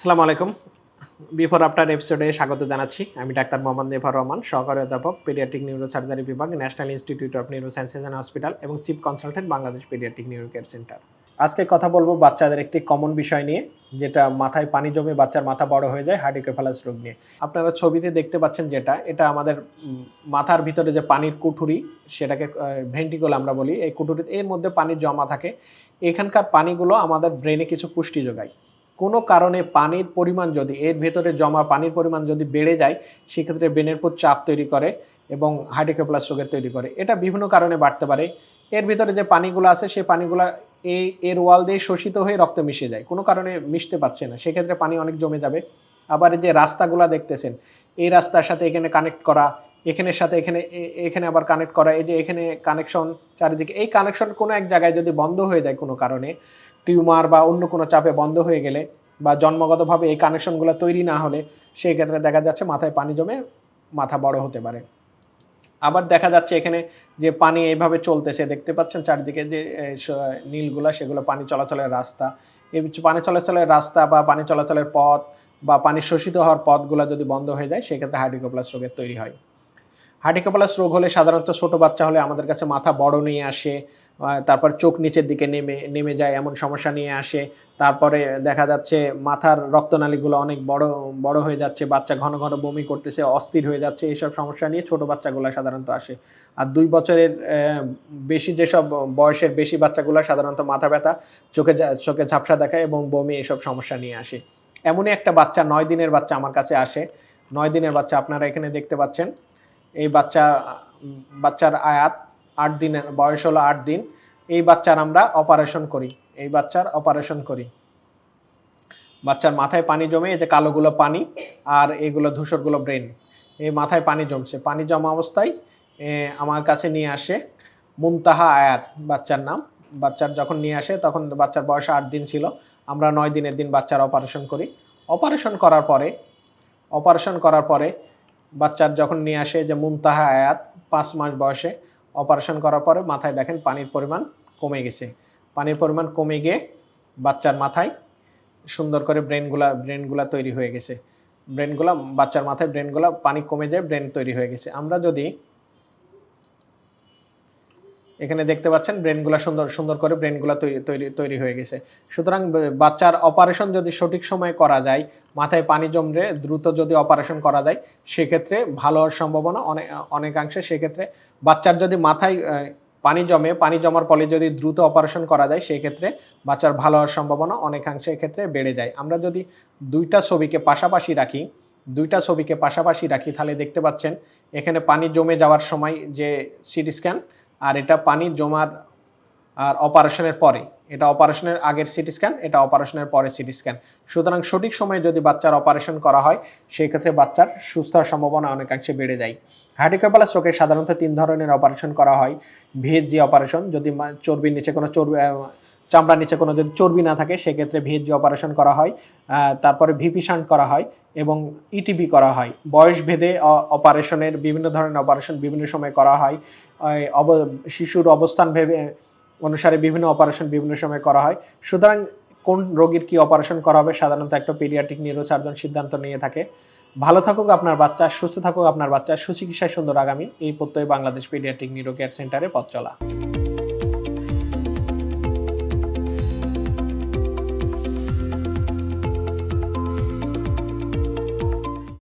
আসসালামু আলাইকুম। Before after এপিসোডে স্বাগত জানাচ্ছি। আমি ডাক্তার মোহাম্মদ নেফার রহমান, সহকারী অধ্যাপক, পেডিয়াট্রিক নিউরো সার্জারি বিভাগ, National Institute of Neuro Sciences and Hospital এবং chief consultant, Bangladesh paediatric neuro care centre. আজকে কথা বলব বাচ্চাদের একটি কমন বিষয় নিয়ে, যেটা মাথায় পানি জমে বাচ্চার মাথা বড় হয়ে যায় হার্ডিকোফালাস রোগ নিয়ে। আপনারা ছবিতে দেখতে পাচ্ছেন যেটা, এটা আমাদের মাথার ভিতরে যে পানির কুঠুরি, সেটাকে ভেন্টিকল আমরা বলি, এই কুঠুরি এর মধ্যে পানির জমা থাকে। এখানকার পানিগুলো আমাদের ব্রেনে কিছু পুষ্টি যোগায়। কোনো কারণে পানির পরিমাণ যদি, এর ভেতরে জমা পানির পরিমাণ যদি বেড়ে যায়, সেক্ষেত্রে ব্রেনের উপর চাপ তৈরি করে এবং হাইড্রোকেপ্লাস রোগের তৈরি করে। এটা বিভিন্ন কারণে বাড়তে পারে। এর ভিতরে যে পানিগুলো আছে, সেই পানিগুলো এই এর ওয়াল দিয়ে শোষিত হয়ে রক্তে মিশে যায়। কোনো কারণে মিশতে পারছে না। সেক্ষেত্রে পানি অনেক জমে যাবে। আবার যে রাস্তাগুলো দেখতেছেন, এই রাস্তার সাথে এখানে কানেক্ট করা এখানের সাথে এখানে এখানে আবার কানেক্ট করা, এই যে এখানে কানেকশন চারিদিকে, এই কানেকশন কোনো এক জায়গায় যদি বন্ধ হয়ে যায় কোনো কারণে টিউমার বা অন্য কোনো চাপে বন্ধ হয়ে গেলে বা জন্মগতভাবে এই কানেকশনগুলো তৈরি না হলে, সেই ক্ষেত্রে দেখা যাচ্ছে মাথায় পানি জমে মাথা বড় হতে পারে। আবার দেখা যাচ্ছে এখানে যে পানি এইভাবে চলতেছে, দেখতে পাচ্ছেন চারিদিকে যে নীলগুলা, সেগুলো পানি চলাচলের রাস্তা। এই পানি চলাচলের রাস্তা বা পানি চলাচলের পথ বা পানি শোষিত হওয়ার পথগুলো যদি বন্ধ হয়ে যায় সেক্ষেত্রে হাইড্রিকোপ্লাস রোগের তৈরি হয়। হার্টিকোপ্লাস রোগ হলে সাধারণত ছোট বাচ্চা হলে আমাদের কাছে মাথা বড় নিয়ে আসে তারপর চোখ নিচের দিকে নেমে নেমে যায়, এমন সমস্যা নিয়ে আসে। তারপরে দেখা যাচ্ছে মাথার রক্তনালীগুলো অনেক বড় বড় হয়ে যাচ্ছে, বাচ্চা ঘন ঘন বমি করতেছে, অস্থির হয়ে যাচ্ছে এইসব সমস্যা নিয়ে ছোট বাচ্চাগুলো সাধারণত আসে। আর দুই বছরের বেশি যেসব বয়সের বেশি বাচ্চাগুলো সাধারণত মাথা ব্যথা, চোখে চোখে ঝাপসা দেখায় এবং বমি এসব সমস্যা নিয়ে আসে। এমনই একটা বাচ্চা, নয় দিনের বাচ্চা আমার কাছে আসে। নয় দিনের বাচ্চা আপনারা এখানে দেখতে পাচ্ছেন। এই বাচ্চা, বাচ্চার আয়াত আট দিনের, বয়স হলো আট দিন, এই বাচ্চার আমরা অপারেশন করি, এই বাচ্চার অপারেশন করি। বাচ্চার মাথায় পানি জমে, এই যে কালোগুলো পানি আর এগুলো ধূসরগুলো ব্রেন, এই মাথায় পানি জমছে। পানি জমা অবস্থায় আমার কাছে নিয়ে আসে মুনতাহা আয়াত, বাচ্চার নাম। বাচ্চার যখন নিয়ে আসে, তখন বাচ্চার বয়স আট দিন ছিল, আমরা নয় দিনের দিন বাচ্চার অপারেশন করি। অপারেশন করার পরে, অপারেশন করার পরে বাচ্চার যখন নিয়ে আসে যে মুমতাহা আয়াত, পাঁচ মাস বয়সে, অপারেশন করার পরে মাথায় দেখেন পানির পরিমাণ কমে গেছে। পানির পরিমাণ কমে গিয়ে বাচ্চার মাথায় সুন্দর করে ব্রেনগুলা ব্রেনগুলা তৈরি হয়ে গেছে। ব্রেনগুলা, বাচ্চার মাথায় ব্রেনগুলা পানি কমে যায়, ব্রেন তৈরি হয়ে গেছে। আমরা যদি এখানে দেখতে পাচ্ছেন ব্রেনগুলো সুন্দর সুন্দর করে ব্রেনগুলো তৈরি তৈরি তৈরি হয়ে গেছে। সুতরাং বাচ্চার অপারেশন যদি সঠিক সময়ে করা যায়, মাথায় পানি জমলে দ্রুত যদি অপারেশন করা যায়, সেক্ষেত্রে ভালো হওয়ার সম্ভাবনা অনেক অনেকাংশে। সেক্ষেত্রে বাচ্চার যদি মাথায় পানি জমে, পানি জমার ফলে যদি দ্রুত অপারেশন করা যায়, সেক্ষেত্রে বাচ্চার ভালো হওয়ার সম্ভাবনা অনেকাংশে এক্ষেত্রে বেড়ে যায়। আমরা যদি দুইটা ছবিকে পাশাপাশি রাখি, দুইটা ছবিকে পাশাপাশি রাখি, তাহলে দেখতে পাচ্ছেন, এখানে পানি জমে যাওয়ার সময় যে সিটি স্ক্যান আর এটা পানি জমার, আর অপারেশনের পরে। এটা অপারেশনের আগের সিটি স্ক্যান, এটা অপারেশনের পরে সিটি স্ক্যান। সুতরাং সঠিক সময়ে যদি বাচ্চার অপারেশন করা হয়, সেই ক্ষেত্রে বাচ্চার সুস্থ হওয়ার সম্ভাবনা অনেকাংশে বেড়ে যায়। হার্ডিকোপ্যালাস রোগে সাধারণত তিন ধরনের অপারেশন করা হয়। ভিএসজি অপারেশন, যদি চর্বির নিচে কোনো চর্বি চামড়ার নিচে কোনো যদি চর্বি না থাকে, সেক্ষেত্রে ভিএসজি অপারেশন করা হয় তারপরে ভিপি শান্ট করা হয় এবং ইটিপি করা হয়। বয়স ভেদে অপারেশনের বিভিন্ন ধরনের অপারেশন বিভিন্ন সময় করা হয়। অব- শিশুর অবস্থান ভেবে অনুসারে বিভিন্ন অপারেশন বিভিন্ন সময় করা হয়। সুতরাং কোন রোগীর কি অপারেশন করা হবে, সাধারণত একটা পেডিয়াট্রিক নিউরোসার্জন সিদ্ধান্ত নিয়ে থাকে। ভালো থাকুক আপনার বাচ্চা, সুস্থ থাকুক আপনার বাচ্চা, সুচিকিৎসায় সুন্দর আগামী। এই প্রত্যয় বাংলাদেশ পেডিয়াট্রিক নিউরো কেয়ার সেন্টারে পথ চলা।